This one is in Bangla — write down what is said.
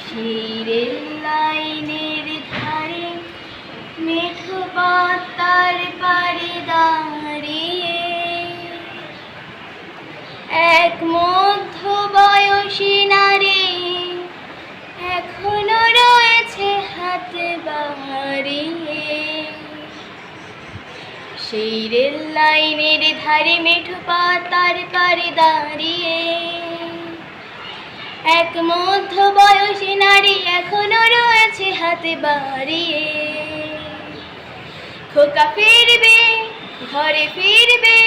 শিরের লাইনের ধারে মেঘ দাঁড়িয়ে এক মধ্য হাতে বাড়িয়ে সেই রেল লাইনের ধারে মেঠো পাতার পারে দাঁড়িয়ে। এক মধ্য বয়সী নারী এখনও রয়েছে হাতে বাড়িয়ে। খোকা ফিরবে, ঘরে ফিরবে